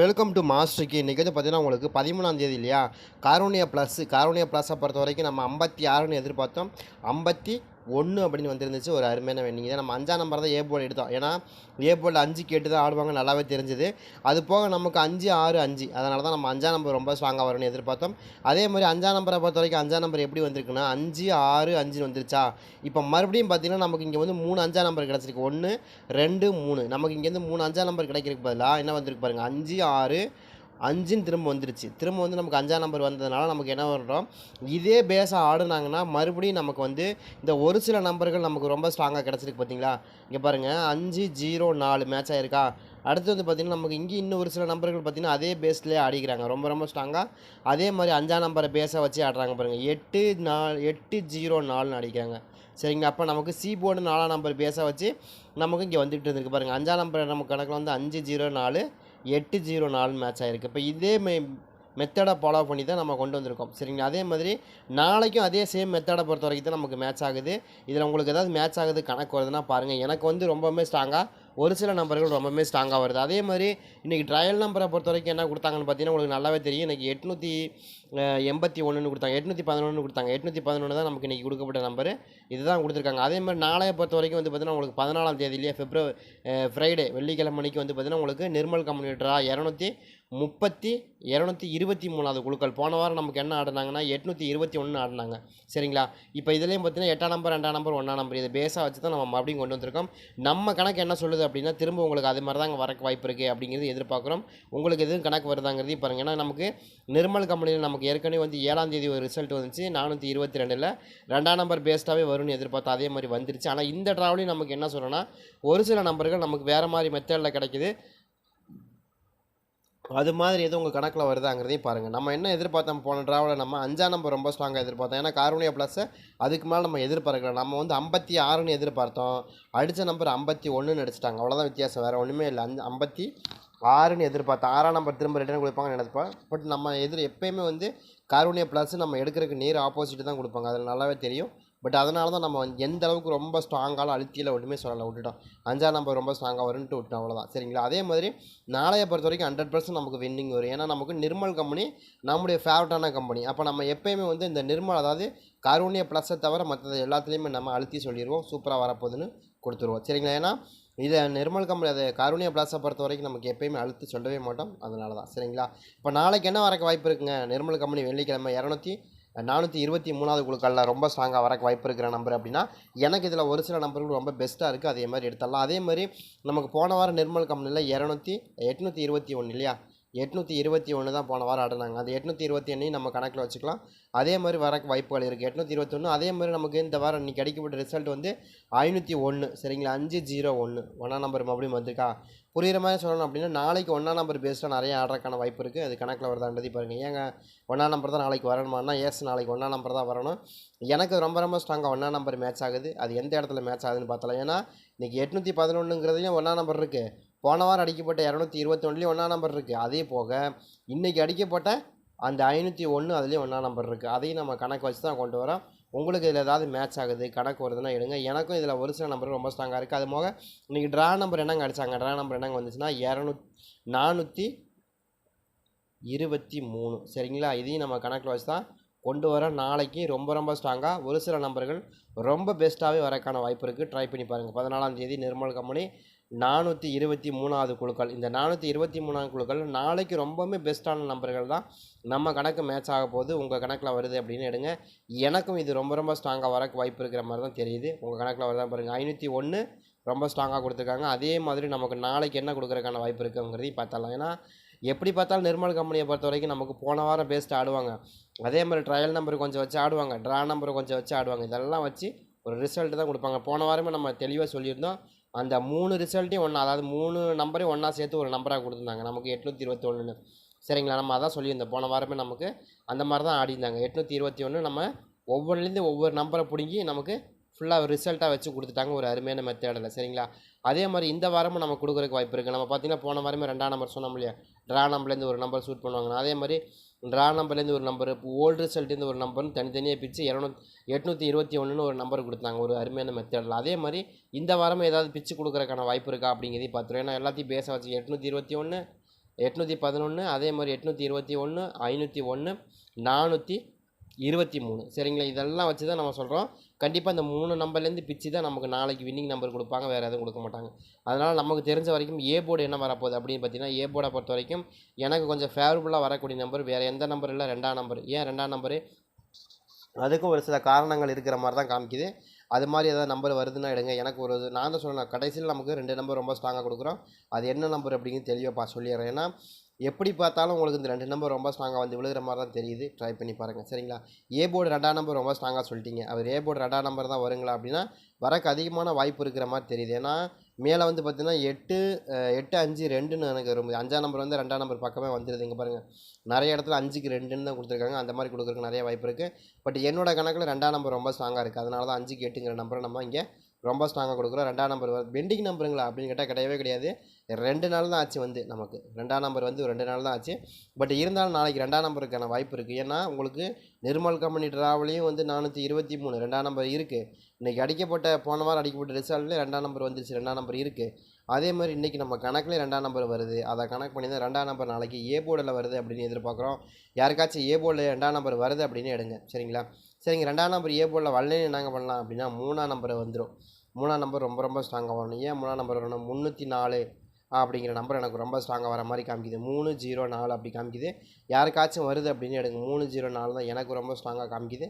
Welcome to மாஸ்டருக்கு இன்றைக்கி வந்து பார்த்தீங்கன்னா உங்களுக்கு பதிமூணாம் தேதி இல்லையா? காரோனியா ப்ளஸ் காரோனியா ப்ளஸை பொறுத்த வரைக்கும் நம்ம ஐம்பத்தி ஆறுன்னு எதிர்பார்த்தோம். ஐம்பத்தி ஒன்று அப்படின்னு வந்துருந்துச்சு. ஒரு அருமையான வெண்டிங் தான் நம்ம அஞ்சாம் நம்பர் தான் ஏ போர்டு எடுத்தோம். ஏன்னா ஏ போர்டில் அஞ்சு கேட்டு தான் ஆடுவாங்க நல்லாவே தெரிஞ்சுது. அது போக நமக்கு அஞ்சு ஆறு அஞ்சு. அதனால தான் நம்ம அஞ்சாம் நம்பர் ரொம்ப ஸ்ட்ராங்காக வரும்னு எதிர்பார்த்தோம். அதே மாதிரி அஞ்சாம் நம்பரை பொறுத்த வரைக்கும் அஞ்சாம் நம்பர் எப்படி வந்திருக்குன்னா அஞ்சு ஆறு அஞ்சுன்னு வந்துருச்சா? இப்போ மறுபடியும் பார்த்தீங்கன்னா நமக்கு இங்கே வந்து மூணு அஞ்சாம் நம்பர் கிடச்சிருக்கு. ஒன்று ரெண்டு மூணு. நமக்கு இங்கேருந்து மூணு அஞ்சாம் நம்பர் கிடைக்கிறதுக்கு பதிலாக என்ன வந்திருக்கு பாருங்கள் அஞ்சு ஆறு அஞ்சுன்னு திரும்ப வந்துருச்சு. திரும்ப வந்து நமக்கு அஞ்சாம் நம்பர் வந்ததுனால நமக்கு என்ன பண்ணுறோம் இதே பேஸாக ஆடுனாங்கன்னா மறுபடியும் நமக்கு வந்து இந்த ஒரு சில நம்பர்கள் நமக்கு ரொம்ப ஸ்ட்ராங்காக கிடச்சிருக்கு பார்த்தீங்களா? இங்கே பாருங்கள் அஞ்சு ஜீரோ நாலு மேட்ச் ஆயிருக்கா? அடுத்து வந்து பார்த்திங்கன்னா நமக்கு இங்கே இன்னும் ஒரு சில நம்பர்கள் பார்த்திங்கன்னா அதே பேஸ்லேயே ஆடிக்கிறாங்க. ரொம்ப ரொம்ப ஸ்ட்ராங்காக அதே மாதிரி அஞ்சாம் நம்பரை பேஸாக வச்சு ஆடுறாங்க பாருங்கள் எட்டு நாலு எட்டு ஜீரோ நாலுன்னு அடிக்கிறாங்க சரிங்க அப்போ நமக்கு சி போர்டு நாலாம் நம்பர் பேஸாக வச்சு நமக்கு இங்கே வந்துகிட்டு இருந்திருக்கு பாருங்கள் அஞ்சாம் நம்பர் நம்ம கணக்கில் வந்து அஞ்சு ஜீரோ நாலு எட்டு ஜீரோ நாலு மேட்ச் ஆகிருக்கு இப்போ இதே மெ மெத்தடை ஃபாலோ பண்ணி தான் நம்ம கொண்டு வந்திருக்கோம். சரிங்களா? அதே மாதிரி நாளைக்கும் அதே சேம் மெத்தடை பொறுத்த வரைக்கும் தான் நமக்கு மேட்ச் ஆகுது. இதில் உங்களுக்கு ஏதாவது மேட்ச் ஆகுது கணக்கு வருதுன்னா பாருங்கள் எனக்கு வந்து ரொம்பவுமே ஸ்ட்ராங்காக ஒரு சில நம்பர்கள் ரொம்பவுமே ஸ்ட்ராங்காக வருது. அதே மாதிரி இன்றைக்கி ட்ரையல் நம்பரை பொறுத்த வரைக்கும் என்ன கொடுத்தாங்கன்னு பார்த்தீங்கன்னா உங்களுக்கு நல்லாவே தெரியும். இன்றைக்கி எட்நூற்றி எண்பத்தி ஒன்றுன்னு கொடுத்தாங்க. எட்நூற்றி பதினொன்று கொடுத்தாங்க. எட்நூற்றி பதினொன்று தான் நமக்கு இன்றைக்கி கொடுக்கப்பட்ட நம்பர் இதுதான் கொடுத்துருக்காங்க. அதே மாதிரி நாளைய பொறுத்த வரைக்கும் வந்து பார்த்தீங்கன்னா உங்களுக்கு பதினாலாம் தேதியிலேயே ஃபிப்ரவரி ஃப்ரைடே வெள்ளிக்கிழமை மணிக்கு வந்து பார்த்தீங்கன்னா உங்களுக்கு நிர்மல் கம்யூனிட்டராக இரநூத்தி முப்பத்தி இரநூத்தி இருபத்தி மூணாவது குழுக்கள். போன வாரம் நமக்கு என்ன ஆடினாங்கன்னா எட்நூற்றி இருபத்தி ஒன்று ஆடினாங்க. சரிங்களா? இப்போ இதுலேயும் பார்த்தீங்கன்னா எட்டாம் நம்பர் ரெண்டாம் நம்பர் ஒன்றாம் நம்பர் இதை பேஸாக வச்சு தான் நம்ம மறுபடியும் கொண்டு வந்திருக்கோம். நம்ம கணக்கு என்ன சொல்லுது அப்படின்னா திரும்ப உங்களுக்கு அது மாதிரி தாங்க வரக்கு வாய்ப்பு இருக்குது அப்படிங்கிறது எதிர்பார்க்குறோம். உங்களுக்கு எதுவும் கணக்கு வருதாங்கிறதையும் பாருங்கள் ஏன்னா நமக்கு நிர்மல் கம்பெனியில் நமக்கு ஏற்கனவே வந்து ஏழாம் தேதி ஒரு ரிசல்ட் வந்துச்சு. நானூற்றி இருபத்தி ரெண்டில் ரெண்டாம் நம்பர் பேஸ்டாகவே வரும்னு எதிர்பார்த்து அதே மாதிரி வந்துருச்சு. ஆனால் இந்த ட்ராவலையும் நமக்கு என்ன சொல்கிறோன்னா ஒரு சில நம்பர்கள் நமக்கு வேறு மாதிரி மெத்தடில் கிடைக்கிது. அது மாதிரி எதுவும் உங்கள் கணக்கில் வருதாங்கிறதையும் பாருங்கள் நம்ம என்ன எதிர்பார்த்தோம்? போன ட்ராவலில் நம்ம அஞ்சாம் நம்பர் ரொம்ப ஸ்ட்ராங்காக எதிர்பார்த்தோம். ஏன்னா கார்பனியா ப்ளஸ்ஸை அதுக்கு மேலே நம்ம எதிர்பார்க்கல. நம்ம வந்து ஐம்பத்தி ஆறுன்னு எதிர்பார்த்தோம். அடித்த நம்பர் ஐம்பத்தி ஒன்றுன்னு அடிச்சிட்டாங்க. அவ்வளோதான் வித்தியாசம். வேறு ஒன்றுமே இல்லை. அஞ்சு ஐம்பத்தி ஆறுன்னு எதிர்பார்த்தோம். ஆறாம் நம்பர் திரும்ப ரிட்டர்ன் கொடுப்பாங்கன்னு நினைப்பேன் பட் நம்ம எதிர் எப்பயுமே வந்து கார்பனியா ப்ளஸ் நம்ம எடுக்கிறதுக்கு நேர் ஆப்போசிட் தான் கொடுப்பாங்க. அதில் நல்லாவே தெரியும். பட் அதனால தான் நம்ம வந்து எந்த அளவுக்கு ரொம்ப ஸ்ட்ராங்காலும் அழுத்தியில் ஒன்றுமே சொல்லலை. விட்டுட்டோம். அஞ்சாம் நம்பர் ரொம்ப ஸ்ட்ராங்காக வரும்ட்டு விட்டோம் அவ்வளோதான் சரிங்களா? அதே மாதிரி நாளைய பொறுத்த வரைக்கும் ஹண்ட்ரட் பர்சன்ட் நமக்கு வின்னிங் வரும். ஏன்னா நமக்கு நிர்மல் கம்பெனி நம்முடைய ஃபேவரட்டான கம்பெனி அப்போ நம்ம எப்பயுமே வந்து இந்த நிர்மல் அதாவது கருணிய ப்ளஸ்ஸை தவிர மற்றது எல்லாத்துலேயுமே நம்ம அழுத்தி சொல்லிடுவோம் சூப்பராக வரப்போகுதுன்னு கொடுத்துருவோம். சரிங்களா? ஏன்னா இதை நிர்மல் கம்பெனி அதை கருணிய பிளாஸை பொறுத்த வரைக்கும் நமக்கு எப்பயுமே அழுத்து சொல்லவே மாட்டோம். அதனால தான் சரிங்களா? இப்போ நாளைக்கு என்ன வரக்கு வாய்ப்பு இருக்குங்க? நிர்மல் கம்பெனி வெள்ளிக்கிழமை இரநூத்தி நானூற்றி இருபத்தி மூணாவது குழுக்களில் ரொம்ப ஸ்ட்ராங்காக வரக்கு வாய்ப்பு இருக்கிற நம்பர் அப்படின்னா எனக்கு இதில் ஒரு சில நம்பர்கள் ரொம்ப பெஸ்ட்டாக இருக்குது அதே மாதிரி எடுத்துடலாம். அதே மாதிரி நமக்கு போன வாரம் நிர்மல் கம்பெனியில் இரநூத்தி எட்நூற்றி இருபத்தி ஒன்று இல்லையா? எட்நூற்றி இருபத்தி ஒன்று தான் போன வாரம் ஆடினாங்க. அது எட்நூற்றி இருபத்தி ஒன்றையும் நம்ம கணக்கில் வச்சுக்கலாம். அதே மாதிரி வரக்கு வாய்ப்புகள் இருக்குது எட்நூற்றி இருபத்தொன்று அதே மாதிரி நமக்கு இந்த வாரம் இன்னைக்கு கிடைக்கப்பட்ட ரிசல்ட் வந்து ஐநூற்றி ஒன்று சரிங்களா? அஞ்சு ஜீரோ ஒன்று ஒன்றாம் நம்பர் மறுபடியும் வந்திருக்கா? புரிகிற மாதிரி சொல்லணும். அப்படின்னா நாளைக்கு ஒன்றாம் நம்பர் பேஸ்டாக நிறைய ஆடுறதுக்கான வாய்ப்பு இருக்குது அது கணக்கில் வருதான்றதை பாருங்கள் ஏங்க ஒன்றாம் நம்பர் தான் நாளைக்கு வரணுமானா எஸ் நாளைக்கு ஒன்றாம் நம்பர் தான் வரணும். எனக்கு ரொம்ப ரொம்ப ஸ்ட்ராங்காக ஒன்றாம் நம்பர் மேட்ச் ஆகுது. அது எந்த இடத்துல மேட்ச் ஆகுதுன்னு பார்த்தலாம். ஏன்னா இன்றைக்கி எட்நூற்றி பதினொன்றுங்கிறதுலையும் ஒன்றாம் நம்பர் இருக்குது போன வாரம் அடிக்கப்பட்ட இரநூத்தி இருபத்தொன்னுலேயும் ஒன்றாம் நம்பர் இருக்குது அதே போக இன்றைக்கி அடிக்கப்பட்ட அந்த ஐநூற்றி ஒன்று அதுலேயும் ஒன்றாம் நம்பர் இருக்குது அதையும் நம்ம கணக்கு வச்சு தான் கொண்டு வரோம். உங்களுக்கு இதில் ஏதாவது மேட்ச் ஆகுது கணக்கு வருதுன்னா எடுங்க. எனக்கும் இதில் ஒரு சில நம்பர் ரொம்ப ஸ்ட்ராங்காக இருக்குது அது போக இன்றைக்கி ட்ரா நம்பர் என்னங்க அடித்தாங்க ட்ரா நம்பர் என்னங்க வந்துச்சுன்னா இரநூ நானூற்றி இருபத்தி மூணு. சரிங்களா? இதையும் நம்ம கணக்கில் வச்சு தான் கொண்டு வர நாளைக்கு ரொம்ப ரொம்ப ஸ்ட்ராங்காக ஒரு சில நம்பர்கள் ரொம்ப பெஸ்ட்டாகவே வரக்கான வாய்ப்பு இருக்குது ட்ரை பண்ணி பாருங்கள் பதினாலாம் தேதி நிர்மல் கம்பெனி நானூற்றி இருபத்தி மூணாவது குழுக்கள். இந்த நானூற்றி இருபத்தி மூணாவது குழுக்கள் நாளைக்கு ரொம்பவுமே பெஸ்ட்டான நம்பர்கள் தான். நம்ம கணக்கு மேட்ச் ஆக போது உங்கள் கணக்கில் வருது அப்படின்னு எடுங்க. எனக்கும் இது ரொம்ப ரொம்ப ஸ்ட்ராங்காக வரக்கு வாய்ப்பு இருக்கிற மாதிரி தான் தெரியுது. உங்கள் கணக்கில் வரதான் பாருங்கள் ஐநூற்றி ஒன்று ரொம்ப ஸ்ட்ராங்காக கொடுத்துருக்காங்க. அதே மாதிரி நமக்கு நாளைக்கு என்ன கொடுக்குறக்கான வாய்ப்பு இருக்குங்கிறதையும் பார்த்தலாம் ஏன்னா எப்படி பார்த்தாலும் நிர்மல் கம்பெனியை பொறுத்த வரைக்கும் நமக்கு போன வாரம் பேஸ்ட் ஆடுவாங்க. அதே மாதிரி ட்ரையல் நம்பர் கொஞ்சம் வச்சு ஆடுவாங்க. ட்ரா நம்பர் கொஞ்சம் வச்சு ஆடுவாங்க. இதெல்லாம் வச்சு ஒரு ரிசல்ட் தான் கொடுப்பாங்க. போன வாரமே நம்ம தெளிவாக சொல்லியிருந்தோம். அந்த மூணு ரிசல்ட்டையும் ஒன்றா அதாவது மூணு நம்பரையும் ஒன்றா சேர்த்து ஒரு நம்பராக கொடுத்துருந்தாங்க. நமக்கு எட்நூற்றி இருபத்தி ஒன்றுன்னு சரிங்களா? நம்ம அதான் சொல்லியிருந்தோம். போன வாரமே நமக்கு அந்த மாதிரி தான் ஆடிருந்தாங்க எட்நூற்றி இருபத்தி ஒன்று நம்ம ஒவ்வொன்றுலேருந்து ஒவ்வொரு நம்பரை பிடுங்கி நமக்கு ஃபுல்லாக ரிசல்ட்டாக வச்சு கொடுத்துட்டாங்க ஒரு அருமையான மெத்தேடில் சரிங்களா? அதே மாதிரி இந்த வாரமும் நம்ம கொடுக்குறதுக்கு வாய்ப்பு இருக்குது நம்ம பார்த்தீங்கன்னா போன வாரமே ரெண்டாம் நம்பர் சொன்னோம் இல்லையா? ட்ரா நம்பர்லேருந்து ஒரு நம்பர் ஷூட் பண்ணுவாங்க அதே மாதிரி ட்ரா நம்பர்லேருந்து ஒரு நம்பர் ஓல்டு ரிசல்ட்லேருந்து ஒரு நம்பர்னு தனித்தனியாக பிரித்து இரநூத்தி எட்நூற்றி இருபத்தி ஒன்றுன்னு ஒரு நம்பர் கொடுத்தாங்க ஒரு அருமையான மெத்தடில். அதே மாதிரி இந்த வாரம் ஏதாவது பிச்சு கொடுக்குறக்கான வாய்ப்பு இருக்கா அப்படிங்கிறதையும் பார்த்துருவோம். ஏன்னா எல்லாத்தையும் பேச வச்சு எட்நூற்றி இருபத்தி ஒன்று எட்நூற்றி பதினொன்று அதே மாதிரி எட்நூற்றி இருபத்தி ஒன்று ஐநூற்றி ஒன்று நானூற்றி இருபத்தி மூணு. சரிங்களா? இதெல்லாம் வச்சு தான் நம்ம சொல்கிறோம் கண்டிப்பாக இந்த மூணு நம்பர்லேருந்து பிச்சு தான் நமக்கு நாளைக்கு வின்னிங் நம்பர் கொடுப்பாங்க. வேறு எதுவும் கொடுக்க மாட்டாங்க. அதனால் நமக்கு தெரிஞ்ச வரைக்கும் ஏ போர்டு என்ன வரப்போகுது அப்படின்னு பார்த்தீங்கன்னா ஏ போர்டை பொறுத்த வரைக்கும் எனக்கு கொஞ்சம் ஃபேவரபுளாக வரக்கூடிய நம்பர் வேறு எந்த நம்பர் இல்லை ரெண்டாம் நம்பர் ஏன் ரெண்டாம் நம்பரு அதுக்கும் ஒரு சில காரணங்கள் இருக்கிற மாதிரி தான் காமிக்குது. அது மாதிரி ஏதாவது நம்பர் வருதுன்னா எடுங்க. எனக்கு ஒரு நான் தான் சொன்னேன் கடைசியில் நமக்கு ரெண்டு நம்பர் ரொம்ப ஸ்ட்ராங்காக கொடுக்குறோம். அது என்ன நம்பர் அப்படிங்கிறது தெளிவாக பா சொல்லிடுறேன். ஏன்னா எப்படி பார்த்தாலும் உங்களுக்கு இந்த ரெண்டு நம்பர் ரொம்ப ஸ்ட்ராங்காக வந்து விழுகிற மாதிரி தான் தெரியுது. ட்ரை பண்ணி பாருங்கள் சரிங்களா? ஏ போர்டு ரெண்டாம் நம்பர் ரொம்ப ஸ்ட்ராங்காக சொல்லிட்டீங்க. அவர் ஏ போர்டு ரெண்டாம் நம்பர் தான் வருங்களா அப்படின்னா வரக்கு அதிகமான வாய்ப்பு இருக்கிற மாதிரி தெரியுது. ஏன்னா மேலே வந்து பார்த்தீங்கன்னா எட்டு எட்டு அஞ்சு ரெண்டுன்னு எனக்கு ரொம்ப அஞ்சாம் நம்பர் வந்து ரெண்டாம் நம்பர் பக்கமே வந்துடுது இங்கே பாருங்கள் நிறைய இடத்துல அஞ்சுக்கு ரெண்டுன்னு தான் கொடுத்துருக்காங்க. அந்த மாதிரி கொடுக்குறக்கு நிறைய வாய்ப்பு இருக்குது பட் என்னோட கணக்கில் ரெண்டாம் நம்பர் ரொம்ப ஸ்ட்ராங்காக இருக்குது அதனால தான் அஞ்சுக்கு எட்டுங்கிற நம்பரை நம்ம இங்கே ரொம்ப ஸ்ட்ராங்காக கொடுக்குறோம். ரெண்டாம் நம்பர் பெண்டிங் நம்பருங்களா அப்படின்னு கேட்டால் கிடையவே கிடையாது. ரெண்டு நாள் தான் ஆச்சு வந்து நமக்கு. ரெண்டாம் நம்பர் வந்து ஒரு ரெண்டு நாள் தான் ஆச்சு. பட் இருந்தாலும் நாளைக்கு ரெண்டாம் நம்பருக்கான வாய்ப்பு இருக்குது ஏன்னா உங்களுக்கு நிர்மல் கம்பெனி ட்ராவலையும் வந்து நானூற்றி இருபத்தி மூணு ரெண்டாம் நம்பர் இருக்குது இன்றைக்கி அடிக்கப்பட்ட போன வாரம் அடிக்கப்பட்ட ரிசல்ட்லேயே ரெண்டாம் நம்பர் வந்துருச்சு ரெண்டாம் நம்பர் இருக்குது அதே மாதிரி இன்றைக்கி நம்ம கணக்கில் ரெண்டாம் நம்பர் வருது. அதை கணக்கு பண்ணி தான் ரெண்டாம் நம்பர் நாளைக்கு ஏ போர்டில் வருது அப்படின்னு எதிர்பார்க்குறோம். யாருக்காச்சும் ஏ போர்டில் ரெண்டாம் நம்பர் வருது அப்படின்னு எடுங்க. சரிங்களா? சரிங்க ரெண்டாம் நம்பர் ஏ போர்டில் வரலன்னு என்னங்க பண்ணலாம் அப்படின்னா மூணாம் நம்பர் வந்துடும் மூணாம் நம்பர் ரொம்ப ரொம்ப ஸ்ட்ராங்காக வரணும். ஏன் மூணாம் நம்பர் வரணும்? முந்நூற்றி நாலு. அப்படிங்கிற நம்பர் எனக்கு ரொம்ப ஸ்ட்ராங்காக வர மாதிரி காமிக்குது. மூணு ஜீரோ நாலு அப்படி காமிக்குது. யாருக்காச்சும் வருது அப்படின்னு எடுங்க. மூணு ஜீரோ நாலு தான் எனக்கு ரொம்ப ஸ்ட்ராங்காக காமிக்குது.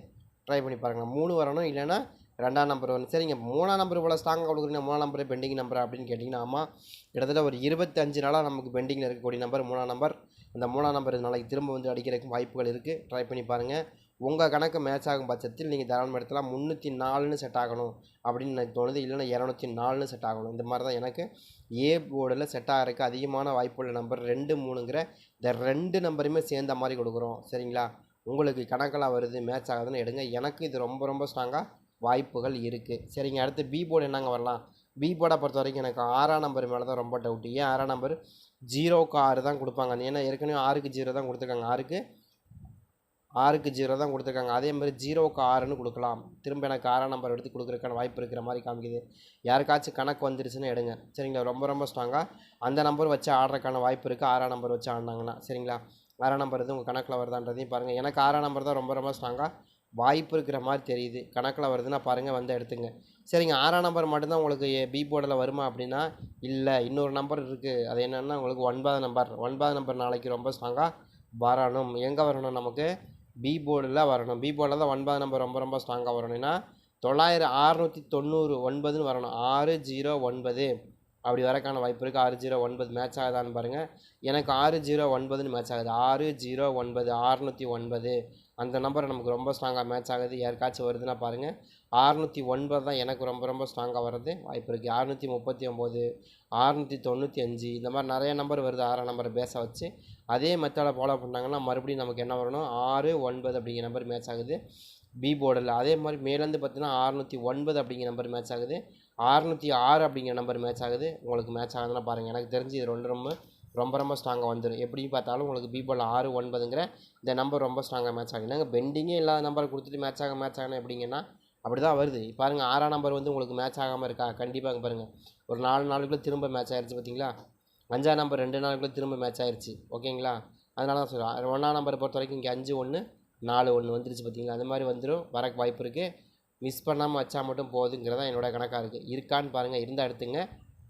ட்ரை பண்ணி பாருங்கள் மூணு வரணும் இல்லைன்னா ரெண்டாம் நம்பர் வரணும் சரிங்க. மூணாம் நம்பர் இவ்வளோ ஸ்ட்ராங்காக கொடுக்குறீங்க. மூணாம் நம்பர் பெண்டிங் நம்பர் அப்படின்னு கேட்டிங்கன்னா ஆமாம் கிட்டத்தட்ட ஒரு இருபத்தஞ்சு நாளாக நமக்கு பெண்டிங்கில் இருக்கக்கூடிய நம்பர் மூணாம் நம்பர் அந்த மூணாம் நம்பர் நாளைக்கு திரும்ப வந்து அடிக்கிறதுக்கு வாய்ப்புகள் இருக்குது ட்ரை பண்ணி பாருங்கள் உங்கள் கணக்கு மேட்ச் ஆகும் பட்சத்தில் நீங்கள் தாராளமாக எடுத்துலாம் முந்நூற்றி நாலுன்னு செட் ஆகணும் அப்படின்னு எனக்கு தோணுது. இல்லைன்னா இரநூத்தி நாலுன்னு செட் ஆகணும். இந்த மாதிரி தான் எனக்கு ஏ போர்டில் செட் ஆகிறதுக்கு அதிகமான வாய்ப்புள்ள நம்பர் ரெண்டு மூணுங்கிற இந்த ரெண்டு நம்பருமே சேர்ந்த மாதிரி கொடுக்குறோம். சரிங்களா? உங்களுக்கு கணக்கெல்லாம் வருது மேட்ச் ஆகுதுன்னு எடுங்க. எனக்கு இது ரொம்ப ரொம்ப ஸ்ட்ராங்காக வாய்ப்புகள் இருக்குது சரிங்க அடுத்து பி போர்டு என்னங்க வரலாம்? பி போர்டை பொறுத்த வரைக்கும் எனக்கு ஆறாம் நம்பர் மேலே தான் ரொம்ப டவுட்டு ஏன் ஆறாம் நம்பர் ஜீரோக்கு ஆறு தான் கொடுப்பாங்க. ஏன்னா ஏற்கனவே ஆறுக்கு ஜீரோ தான் கொடுத்துருக்காங்க. ஆறுக்கு ஆறுக்கு ஜீரோ தான் கொடுத்துருக்காங்க. அதே மாதிரி ஜீரோவுக்கு ஆறுன்னு கொடுக்கலாம். திரும்ப எனக்கு ஆறாம் நம்பர் எடுத்து கொடுக்குறக்கான வாய்ப்பு இருக்கிற மாதிரி காமிக்குது. யாருக்காச்சும் கணக்கு வந்துருச்சுன்னு எடுங்க. சரிங்களா? ரொம்ப ரொம்ப ஸ்ட்ராங்காக அந்த நம்பர் வச்சு ஆடுறதுக்கான வாய்ப்பு இருக்குது ஆறாம் நம்பர் வச்சு ஆடினாங்கன்னா. சரிங்களா? ஆறாம் நம்பர் எதுவும் உங்கள் கணக்கில் வருதான்றதையும் பாருங்கள் எனக்கு ஆறாம் நம்பர் தான் ரொம்ப ரொம்ப ஸ்ட்ராங்காக வாய்ப்பு இருக்கிற மாதிரி தெரியுது. கணக்கில் வருதுன்னா பாருங்கள் வந்து எடுத்துங்க. சரிங்க. ஆறாம் நம்பர் மட்டும்தான் உங்களுக்கு பி போர்டில் வருமா அப்படின்னா இல்லை. இன்னொரு நம்பர் இருக்குது அது என்னென்னா உங்களுக்கு ஒன்பது நம்பர். ஒன்பது நம்பர் நாளைக்கு ரொம்ப ஸ்ட்ராங்காக வரணும். எங்கே வரணும் நமக்கு? பி போர்டில் வரணும். பி போர்டில் தான் ஒன்பது நம்பர் ரொம்ப ரொம்ப ஸ்ட்ராங்காக வரணும்னா தொள்ளாயிரம் ஆறுநூற்றி தொண்ணூறு ஒன்பதுன்னு வரணும். ஆறு ஜீரோ ஒன்பது. அப்படி வரக்கான வாய்ப்பு இருக்குது ஆறு ஜீரோ ஒன்பது மேட்ச் ஆகுதான்னு பாருங்கள் எனக்கு ஆறு ஜீரோ ஒன்பதுன்னு மேட்ச் ஆகுது. ஆறு ஜீரோ ஒன்பது அறுநூற்றி ஒன்பது. அந்த நம்பர் நமக்கு ரொம்ப ஸ்ட்ராங்காக மேட்ச் ஆகுது. யாருக்காச்சும் வருதுன்னா பாருங்கள் அறுநூற்றி ஒன்பது தான் எனக்கு ரொம்ப ரொம்ப ஸ்ட்ராங்காக வர்றது வாய்ப்பு இருக்குது அறுநூற்றி முப்பத்தி ஒம்பது அறுநூற்றி தொண்ணூற்றி அஞ்சு இந்த மாதிரி நிறைய நம்பர் வருது. ஆறாம் நம்பரை பேச வச்சு. அதே மெத்தடை ஃபாலோ பண்ணாங்கன்னா மறுபடியும் நமக்கு என்ன வரணும்? ஆறு ஒன்பது அப்படிங்கிற நம்பர் மேட்ச் ஆகுது. பி போர்டில் அதே மாதிரி மேலேருந்து பார்த்தீங்கன்னா அறுநூற்றி ஒன்பது அப்படிங்கிற நம்பர் மேட்ச் ஆகுது. அறநூற்றி ஆறு அப்படிங்கிற நம்பர் மேட்ச் ஆகுது. உங்களுக்கு மேட்ச் ஆகுதுன்னா பாருங்கள் எனக்கு தெரிஞ்சு இது ரெண்டு ரொம்ப ரொம்ப ரொம்ப ஸ்ட்ராங்காக வந்துடும் எப்படி பார்த்தாலும் உங்களுக்கு பி போர்டில் ஆறு ஒன்பதுங்கிற இந்த நம்பர் ரொம்ப ஸ்ட்ராங்காக மேட்ச் ஆகுது. நாங்கள் பெண்டிங்கே இல்லாத நம்பர் கொடுத்துட்டு மேட்ச் ஆக மேட்ச் ஆகணும் எப்படிங்கன்னா அப்படி தான் வருது. பாருங்கள் ஆறாம் நம்பர் வந்து உங்களுக்கு மேட்ச் ஆகாமல் இருக்கா? கண்டிப்பாக பாருங்கள் ஒரு நாலு நாளுக்குள்ளே திரும்ப மேட்ச் ஆயிடுச்சு பார்த்தீங்களா? அஞ்சாம் நம்பர் ரெண்டு நாளுக்குள்ளே திரும்ப மேட்ச் ஆயிடுச்சு ஓகேங்களா? அதனால தான் சொல்கிறேன் ஒன்றாம் நம்பரை பொறுத்த வரைக்கும் இங்கே அஞ்சு ஒன்று நாலு ஒன்று வந்துருச்சு பார்த்தீங்களா? அந்த மாதிரி வந்துடும் வரக்கு வாய்ப்பு இருக்குது மிஸ் பண்ணாமல் வச்சா மட்டும் போதுங்கிறதா என்னோட கணக்காக இருக்குது இருக்கான்னு பாருங்கள் இருந்தால் எடுத்துங்க.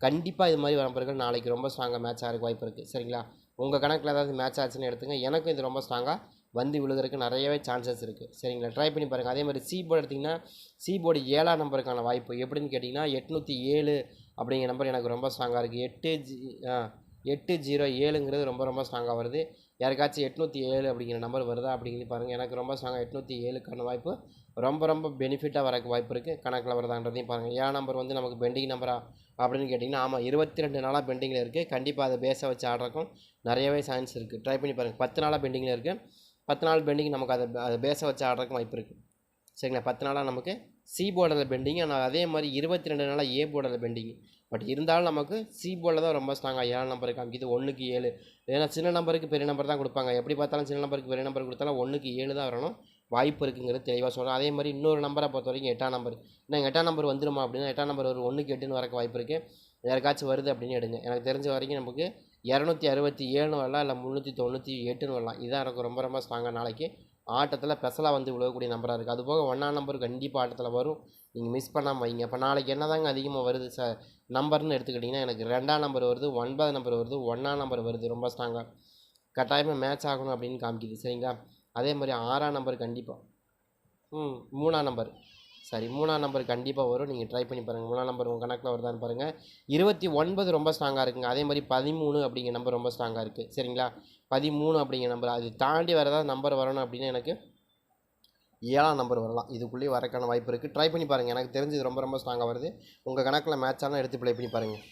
கண்டிப்பாக இது மாதிரி நம்பர்கள் நாளைக்கு ரொம்ப ஸ்ட்ராங்காக மேட்ச் ஆகிறதுக்கு வாய்ப்பு இருக்குது சரிங்களா? உங்கள் கணக்கில் ஏதாவது மேட்ச் ஆச்சுன்னு எடுத்துங்க. எனக்கும் இது ரொம்ப ஸ்ட்ராங்காக வந்து விழுகிறதுக்கு நிறையவே சான்சஸ் இருக்குது சரிங்களா? ட்ரை பண்ணி பாருங்கள் அதே மாதிரி சி போர்டு எடுத்திங்கன்னா சி போர்டு ஏழாம் நம்பருக்கான வாய்ப்பு எப்படின்னு கேட்டிங்கன்னா எட்நூற்றி ஏழு அப்படிங்கிற நம்பர் எனக்கு ரொம்ப ஸ்ட்ராங்காக இருக்குது எட்டு ஜி ஆ எட்டு ஜீரோ ஏழுங்கிறது ரொம்ப ரொம்ப ஸ்ட்ராங்காக வருது. யாருக்காச்சும் எட்நூற்றி ஏழு அப்படிங்கிற நம்பர் வருதா அப்படிங்கிறது பாருங்கள் எனக்கு ரொம்ப ஸ்ட்ராங்காக எட்நூற்றி ஏழுக்கான வாய்ப்பு. ரொம்ப ரொம்ப பெனிஃபிட்டாக வரக்கு வாய்ப்பு இருக்குது கணக்கில் வருதான்றதையும் பாருங்கள் ஏன் நம்பர் வந்து நமக்கு பெண்டிங் நம்பரா அப்படின்னு கேட்டிங்கன்னா ஆமாம் இருபத்தி ரெண்டு நாளாக பெண்டிங்கில் இருக்குது கண்டிப்பாக அதை பேஸை வச்சு ஆடுறக்கும் நிறையவே சான்ஸ் இருக்குது ட்ரை பண்ணி பாருங்கள் பத்து நாளாக பெண்டிங்கில் இருக்குது பத்து நாள் பெண்டிங் நமக்கு அதை அதை பேஸை வச்சு ஆடுறதுக்கும் வாய்ப்பு இருக்குது சரிங்களா? பத்து நாளாக நமக்கு சி போர்டில் பெண்டிங் ஆனால் அதே மாதிரி இருபத்தி ரெண்டு நாளாக ஏ போர்டில் பெண்டிங் பட் இருந்தாலும் நமக்கு சி போர்டில் தான் ரொம்ப ஸ்ட்ராங்காக ஏழு நம்பருக்கு காமிக்குது ஒன்றுக்கு ஏழு. ஏன்னா சின்ன நம்பருக்கு பெரிய நம்பர் தான் கொடுப்பாங்க. எப்படி பார்த்தாலும் சின்ன நம்பருக்கு பெரிய நம்பர் கொடுத்தாலும் ஒன்றுக்கு ஏழு தான் வரணும். வாய்ப்பு இருக்குங்கிறது தெளிவாக சொல்கிறேன் அதே மாதிரி இன்னொரு நம்பரை பொறுத்த வரைக்கும் எட்டாம் நம்பர் என்ன எட்டாம் நம்பர் வந்துருமா அப்படின்னா எட்டாம் நம்பர் ஒரு ஒன்றுக்கு எட்டுன்னு வரக்கு வாய்ப்பு இருக்குது யாருக்காச்சும் வருது அப்படின்னு எடுங்க. எனக்கு தெரிஞ்ச வரைக்கும் நமக்கு இரநூத்தி அறுபத்தி ஏழுன்னு வரலாம் இல்லை முந்நூற்றி தொண்ணூற்றி எட்டுன்னு வரலாம். இதான் எனக்கு ரொம்ப ரொம்ப ஸ்ட்ராங்காக நாளைக்கு. ஆட்டத்தில் பெசலாக வந்து விழுகக்கூடிய நம்பராக இருக்குது அதுபோக ஒன்றாம் நம்பர் கண்டிப்பாக ஆட்டத்தில் வரும். நீங்கள் மிஸ் பண்ணாமல் வைங்க. இப்போ நாளைக்கு என்ன தாங்க அதிகமாக வருது ச நம்பர்னு எடுத்துக்கிட்டிங்கன்னா எனக்கு ரெண்டாம் நம்பர் வருது ஒன்பது நம்பர் வருது ஒன்றாம் நம்பர் வருது ரொம்ப ஸ்ட்ராங்காக கட்டாயமாக மேட்ச் ஆகணும் அப்படின்னு காமிக்குது. சரிங்களா? அதே மாதிரி ஆறாம் நம்பர் கண்டிப்பாக ம் மூணாம் நம்பர் சரி மூணாம் நம்பர் கண்டிப்பாக வரும். நீங்கள் ட்ரை பண்ணி பாருங்கள் மூணாம் நம்பர் உங்கள் கணக்கில் வருதான்னு பாருங்கள் இருபத்தி ஒன்பது ரொம்ப ஸ்ட்ராங்காக இருக்குங்க. அதே மாதிரி பதிமூணு அப்படிங்கிற நம்பர் ரொம்ப ஸ்ட்ராங்காக இருக்குது சரிங்களா? பதிமூணு அப்படிங்கிற நம்பர் அது தாண்டி வேறு ஏதாவது நம்பர் வரணும் அப்படின்னு எனக்கு ஏழாம் நம்பர் வரலாம். இதுக்குள்ளேயே வரக்கான வாய்ப்பு இருக்குது ட்ரை பண்ணி பாருங்கள் எனக்கு தெரிஞ்சு ரொம்ப ரொம்ப ஸ்ட்ராங்காக வருது. உங்கள் கணக்கில் மேட்ச் ஆனால் எடுத்து ப்ளே பண்ணி பாருங்கள்